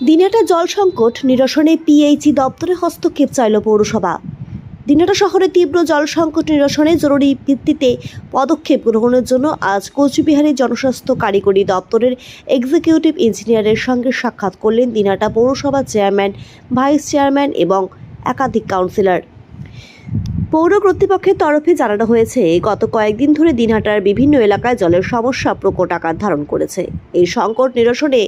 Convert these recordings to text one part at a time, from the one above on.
দিনাটা জল সংকট নিরসনে পিএইচি দপ্তরে হস্তক্ষেপ চাইল পৌরসভা। দিনাটা শহরে তীব্র জল সংকট নিরসনে জরুরি ভিত্তিতে পদক্ষেপ গ্রহণের জন্য আজ কোচবিহারের জনস্বাস্থ্য কারিগরি দপ্তরের এক্সিকিউটিভ ইঞ্জিনিয়ারের সঙ্গে সাক্ষাৎ করলেন দিনাটা পৌরসভা চেয়ারম্যান ভাইস চেয়ারম্যান এবং একাধিক কাউন্সিলর পৌর কর্তৃপক্ষের তরফে জানানো হয়েছে, গত কয়েকদিন ধরে দিনহাটার বিভিন্ন এলাকায় জলের সমস্যা প্রকট আকার ধারণ করেছে। এই সংকট নিরসনে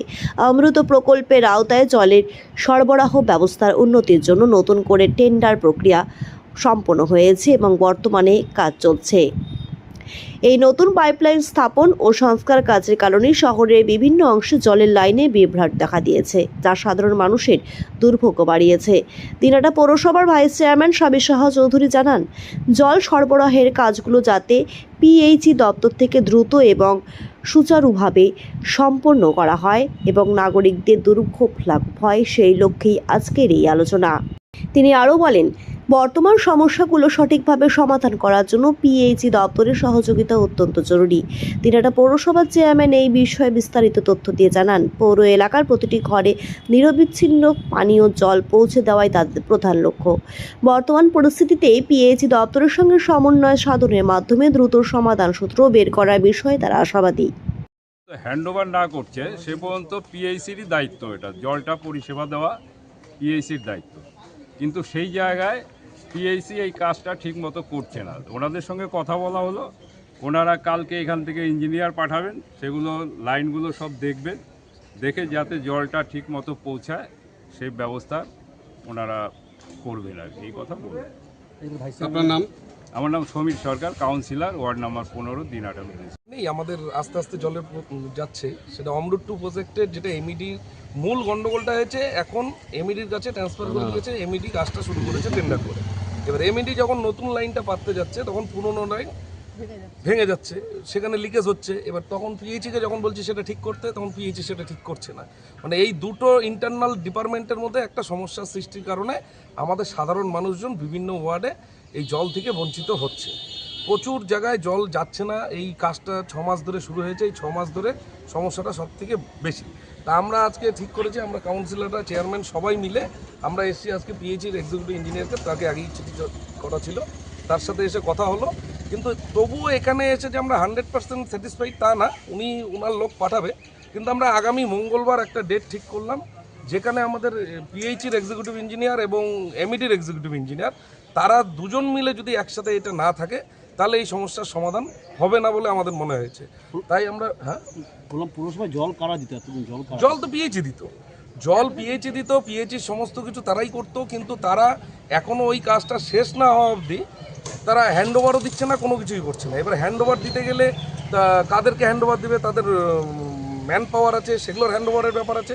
অমৃত প্রকল্পের আওতায় জলের সরবরাহ ব্যবস্থার উন্নতির জন্য নতুন করে টেন্ডার প্রক্রিয়া সম্পন্ন হয়েছে এবং বর্তমানে কাজ চলছে। এই নতুন পাইপলাইন স্থাপন ও সংস্কার কাজের কারণে শহরের বিভিন্ন অংশে জলের লাইনে বিভ্রাট দেখা দিয়েছে, যা সাধারণ মানুষের দুর্ভোগ বাড়িয়েছে। দিনাটা পৌরসভার ভাইস চেয়ারম্যান স্বামী সাহা চৌধুরী জানান, জল সরবরাহের কাজগুলো যাতে পিএইচই দপ্তর থেকে দ্রুত এবং সুচারুভাবে সম্পন্ন করা হয় এবং নাগরিকদের দুর্ভোগ লাঘব হয় সেই লক্ষ্যেই আজকের এই আলোচনা। তিনি আরও বলেন বর্তমান সমস্যাগুলো সঠিকভাবে সমাধান করার জন্য পিএইচই দপ্তরের সহযোগিতা অত্যন্ত জরুরি। দিনাটা পৌরসভার চেয়ারম্যান এই বিষয়ে বিস্তারিত তথ্য দিয়ে জানান। পৌর এলাকার প্রতিটি ঘরে নিরবিচ্ছিন্ন পানীয় জল পৌঁছে দেওয়াই তাদের প্রধান লক্ষ্য। বর্তমান পরিস্থিতিতে পিএইচই দপ্তরের সঙ্গে সমন্বয় সাধনের মাধ্যমে দ্রুত সমাধান সূত্র বের করার বিষয়ে তারা আশাবাদী। হ্যান্ড ওভার না করছে, সে পর্যন্ত পিএইসিরই দায়িত্ব এটা। জলটা পরিষেবা দেওয়া পিএইসির দায়িত্ব। কিন্তু সেই জায়গায় পিএইসি এই কাজটা ঠিক মতো করছে না। ওনাদের সঙ্গে কথা বলা হলো। ওনারা কালকে এখান থেকে ইঞ্জিনিয়ার পাঠাবেন সেগুলো লাইনগুলো সব দেখবেন। দেখে যাতে জলটা ঠিক মতো পৌঁছায় সেই ব্যবস্থা ওনারা করবেন আর কি, এই কথা বলবেন। আপনার নাম? আমার নাম Samir Sarkar councillor ward number পনেরো দিনাটা নেই আমাদের আস্তে আস্তে জলে যাচ্ছে সেটা অমরুদ টু প্রজেক্টের যেটা এমইডি মূল গন্ডগোলটা হয়েছে এখন এমইডির কাছে ট্রান্সফার করে দিয়েছে এমইডি কাজটা শুরু করেছে টেন্ডার করে। এবার এমইডি যখন নতুন লাইনটা পাততে যাচ্ছে তখন পুরনো লাইন ভেঙে যাচ্ছে। সেখানে লিকেজ হচ্ছে। এবার তখন পিএইচিকে যখন বলছি সেটা ঠিক করতে তখন পিএইচি সেটা ঠিক করছে না। মানে এই দুটো ইন্টারনাল ডিপার্টমেন্টের মধ্যে একটা সমস্যার সৃষ্টির কারণে আমাদের সাধারণ মানুষজন বিভিন্ন ওয়ার্ডে এই জল থেকে বঞ্চিত হচ্ছে। প্রচুর জায়গায় জল যাচ্ছে না। এই কাজটা ছ মাস ধরে শুরু হয়েছে। এই ছ মাস ধরে সমস্যাটা সব থেকে বেশি। তা আমরা আজকে ঠিক করেছি, আমরা কাউন্সিলররা চেয়ারম্যান সবাই মিলে আমরা এসেছি আজকে পিএইচির এক্সিকিউটিভ ইঞ্জিনিয়ারকে তাকে আগেই চিঠি করা ছিল। তার সাথে এসে কথা হলো। কিন্তু তবুও এখানে এসে যে আমরা হান্ড্রেড পার্সেন্ট স্যাটিসফাইড তা না, উনি ওনার লোক পাঠাবে। কিন্তু আমরা আগামী মঙ্গলবার একটা ডেট ঠিক করলাম, যেখানে আমাদের পিএইচির এক্সিকিউটিভ ইঞ্জিনিয়ার এবং এমইডির এক্সিকিউটিভ ইঞ্জিনিয়ার তারা দুজন মিলে যদি একসাথে এটা না থাকে তাহলে এই সমস্যার সমাধান হবে না বলে আমাদের মনে হয়েছে। তাই আমরা হ্যাঁ? বললাম পুরসভায় জল কারা দিত? জল জল তো পিএইচি দিত। জল পিএইচি দিত পিএইচির সমস্ত কিছু তারাই করতো কিন্তু তারা এখনও ওই কাজটা শেষ না হওয়া অবধি তারা হ্যান্ড ওভারও দিচ্ছে না কোনো কিছুই করছে না। এবার হ্যান্ড ওভার দিতে গেলে তা কাদেরকে হ্যান্ড ওভার দেবে? তাদের ম্যান পাওয়ার আছে সেগুলোর হ্যান্ড ওভারের ব্যাপার আছে।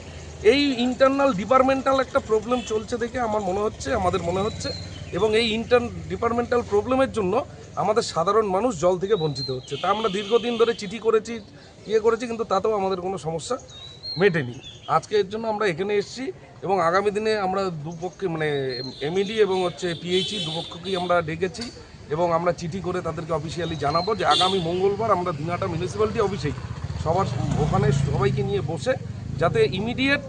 এই ইন্টারনাল ডিপার্টমেন্টাল একটা প্রবলেম চলছে দেখে আমার মনে হচ্ছে আমাদের মনে হচ্ছে এবং এই ইন্টার ডিপার্টমেন্টাল প্রবলেমের জন্য আমাদের সাধারণ মানুষ জল থেকে বঞ্চিত হচ্ছে। তা আমরা দীর্ঘদিন ধরে চিঠি করেছি ইয়ে করেছি, কিন্তু তাতেও আমাদের কোনো সমস্যা মেটেনি। আজকে এর জন্য আমরা এখানে এসেছি এবং আগামী দিনে আমরা দুপক্ষে মানে এমইডি এবং হচ্ছে পিএইচি দুপক্ষকেই আমরা ডেকেছি এবং আমরা চিঠি করে তাদেরকে অফিসিয়ালি জানাব যে আগামী মঙ্গলবার আমরা দিনাটা মিউনিসিপ্যালিটি অফিসেই সবার ওখানে সবাইকে নিয়ে বসে যাতে ইমিডিয়েট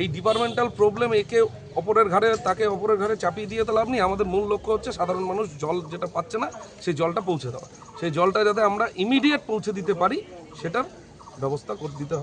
এই ডিপার্টমেন্টাল প্রবলেম একে অপরের ঘাড়ে, তাকে অপরের ঘাড়ে চাপিয়ে দিয়ে তো লাভ নেই। আমাদের মূল লক্ষ্য হচ্ছে সাধারণ মানুষ জল যেটা পাচ্ছে না, সেই জলটা পৌঁছে দেওয়া। সেই জলটা যাতে আমরা ইমিডিয়েট পৌঁছে দিতে পারি, সেটার ব্যবস্থা করে দিতে হবে।